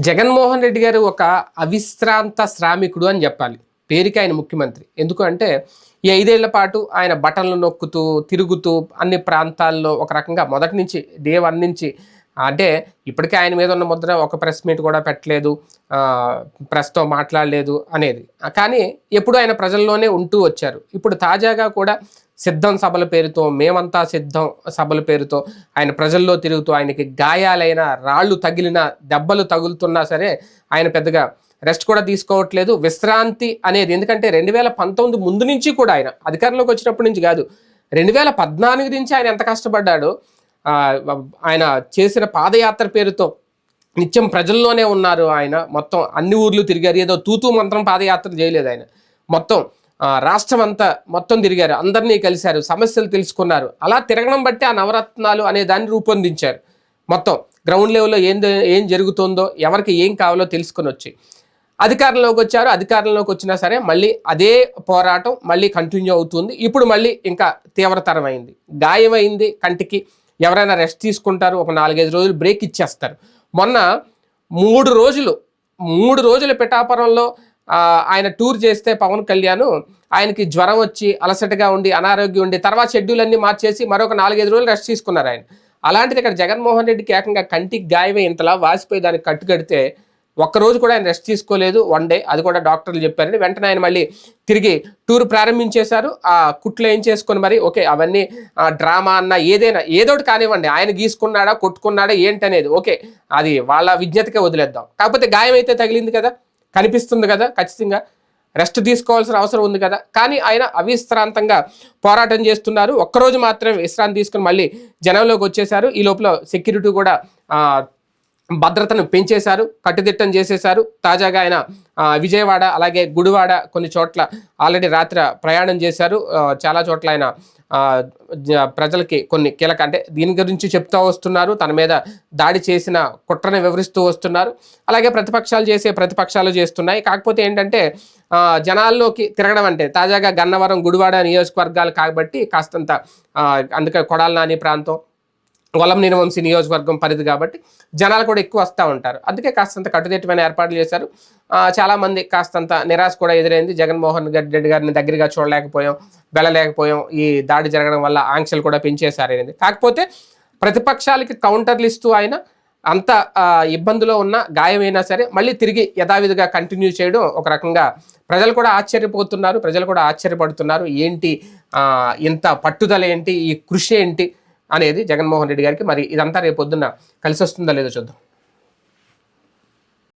జగన్మోహన్ రెడ్డి గారు ఒక అవిశ్రాంత శ్రామికుడు అని చెప్పాలి. పేరుకి ఆయన ముఖ్యమంత్రి. ఎందుకంటే ఈ ఐదేళ్ళ పాటు ఆయన బటన్లు నొక్కుతూ తిరుగుతూ అన్ని ప్రాంతాల్లో ఒక రకంగా మొదటి నుంచి డే నుంచి అంటే ఇప్పటికే ఆయన మీద ఉన్న ముద్ర ఒక ప్రెస్ మీట్ కూడా పెట్టలేదు ప్రెస్తో మాట్లాడలేదు అనేది. కానీ ఎప్పుడు ఆయన ప్రజల్లోనే ఉంటూ వచ్చారు. ఇప్పుడు తాజాగా కూడా సిద్ధం సభల పేరుతో మేమంతా సిద్ధం సభల పేరుతో ఆయన ప్రజల్లో తిరుగుతూ ఆయనకి గాయాలైన రాళ్ళు తగిలిన దెబ్బలు తగులుతున్నా సరే ఆయన పెద్దగా రెస్ట్ కూడా తీసుకోవట్లేదు. విశ్రాంతి అనేది ఎందుకంటే రెండు వేల పంతొమ్మిది ముందు నుంచి కూడా ఆయన అధికారంలోకి వచ్చినప్పటి నుంచి కాదు రెండు వేల పద్నాలుగు నుంచి ఆయన ఎంత కష్టపడ్డాడో ఆయన చేసిన పాదయాత్ర పేరుతో నిత్యం ప్రజల్లోనే ఉన్నారు ఆయన. మొత్తం అన్ని ఊర్లు తిరిగారు. ఏదో తూతూ మంత్రం పాదయాత్ర చేయలేదు ఆయన. మొత్తం రాష్ట్రం అంతా మొత్తం తిరిగారు. అందరినీ కలిశారు. సమస్యలు తెలుసుకున్నారు. అలా తిరగడం బట్టి ఆ నవరత్నాలు అనే దాన్ని రూపొందించారు. మొత్తం గ్రౌండ్ లెవెల్లో ఏం ఏం జరుగుతుందో ఎవరికి ఏం కావాలో తెలుసుకొని వచ్చి అధికారంలోకి వచ్చారు. అధికారంలోకి వచ్చినా సరే మళ్ళీ అదే పోరాటం మళ్ళీ కంటిన్యూ అవుతుంది. ఇప్పుడు మళ్ళీ ఇంకా తీవ్రతరమైంది గాయమైంది కంటికి. ఎవరైనా రెస్ట్ తీసుకుంటారు ఒక నాలుగైదు రోజులు బ్రేక్ ఇచ్చేస్తారు. మొన్న మూడు రోజులు మూడు రోజుల పిఠాపురంలో ఆయన టూర్ చేస్తే పవన్ కళ్యాణ్ ఆయనకి జ్వరం వచ్చి అలసటగా ఉండి అనారోగ్యం ఉండి తర్వాత షెడ్యూల్ అన్ని మార్చేసి మరొక నాలుగైదు రోజులు రెస్ట్ తీసుకున్నారు ఆయన. అలాంటిది ఇక్కడ జగన్మోహన్ రెడ్డికి ఏకంగా కంటికి గాయమే ఇంతలా వాసిపోయి దానికి కట్టుకడితే ఒక్కరోజు కూడా ఆయన రెస్ట్ తీసుకోలేదు వన్ డే. అది కూడా డాక్టర్లు చెప్పారని వెంటనే ఆయన మళ్ళీ తిరిగి టూర్ ప్రారంభించేశారు. ఆ కుట్లు ఏం చేసుకొని మరి ఓకే అవన్నీ డ్రామా అన్న ఏదైనా ఏదోటి కానివ్వండి. ఆయన గీసుకున్నాడా కొట్టుకున్నాడా ఏంటనేది ఓకే అది వాళ్ళ విజ్ఞతకే వదిలేద్దాం. కాకపోతే గాయం అయితే తగిలింది కదా కనిపిస్తుంది కదా ఖచ్చితంగా. రెస్ట్ తీసుకోవాల్సిన అవసరం ఉంది కదా. కానీ ఆయన అవిశ్రాంతంగా పోరాటం చేస్తున్నారు. ఒక్కరోజు మాత్రమే విశ్రాంతి తీసుకుని మళ్ళీ జనంలోకి వచ్చేసారు ఈ లోపల సెక్యూరిటీ కూడా భద్రతను పెంచేశారు కట్టుదిట్టం చేసేశారు. తాజాగా ఆయన విజయవాడ అలాగే గుడివాడ కొన్ని చోట్ల ఆల్రెడీ రాత్రి ప్రయాణం చేశారు. చాలా చోట్ల ఆయన ప్రజలకి కొన్ని కీలక అంటే దీని గురించి చెప్తూ వస్తున్నారు. తన మీద దాడి చేసిన కుట్రని వివరిస్తూ వస్తున్నారు. అలాగే ప్రతిపక్షాలు చేసే ప్రతిపక్షాలు చేస్తున్నాయి. కాకపోతే ఏంటంటే జనాల్లోకి తిరగడం అంటే తాజాగా గన్నవరం గుడివాడ నియోజకవర్గాలు కాబట్టి కాస్తంత అందుకే కొడాల నాని ప్రాంతం. వలం నిర్వంశి నియోజకవర్గం పరిధి కాబట్టి జనాలు కూడా ఎక్కువ వస్తూ ఉంటారు. అందుకే కాస్తంత కట్టుదిట్టమైన ఏర్పాట్లు చేశారు. చాలామంది కాస్తంత నిరాశ కూడా ఎదురైంది. జగన్మోహన్ రెడ్డి గారిని దగ్గరగా చూడలేకపోయాం వెళ్ళలేకపోయాం. ఈ దాడి జరగడం వల్ల ఆంక్షలు కూడా పెంచేశారు అనేది కాకపోతే ప్రతిపక్షాలకి కౌంటర్లు ఇస్తూ ఆయన అంత ఇబ్బందులో ఇబ్బందిలో ఉన్న గాయమైనా సరే మళ్ళీ తిరిగి యథావిధిగా కంటిన్యూ చేయడం ఒక రకంగా ప్రజలు కూడా ఆశ్చర్యపోతున్నారు. ప్రజలు కూడా ఆశ్చర్యపడుతున్నారు. ఏంటి ఇంత పట్టుదల ఏంటి? ఈ కృషి ఏంటి? అనేది జగన్మోహన్ రెడ్డి గారికి మరి ఇదంతా రేపు పొద్దున్న కలిసి వస్తుందో లేదో చూద్దాం.